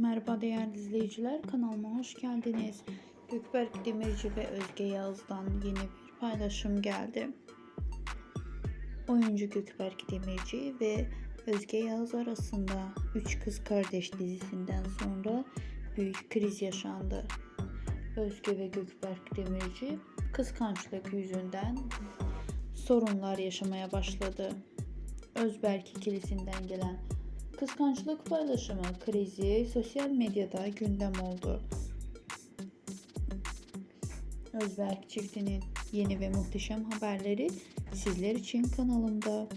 Merhaba değerli izleyiciler, kanalıma hoş geldiniz. Gökberk Demirci ve Özge Yağız'dan yeni bir paylaşım geldi. Oyuncu Gökberk Demirci ve Özge Yağız arasında Üç Kız Kardeş dizisinden sonra büyük kriz yaşandı. Özge ve Gökberk Demirci kıskançlık yüzünden sorunlar yaşamaya başladı. Özberk ikilisinden gelen kıskançlık paylaşımı krizi sosyal medyada gündem oldu. Özberk çiftinin yeni ve muhteşem haberleri sizler için kanalımda.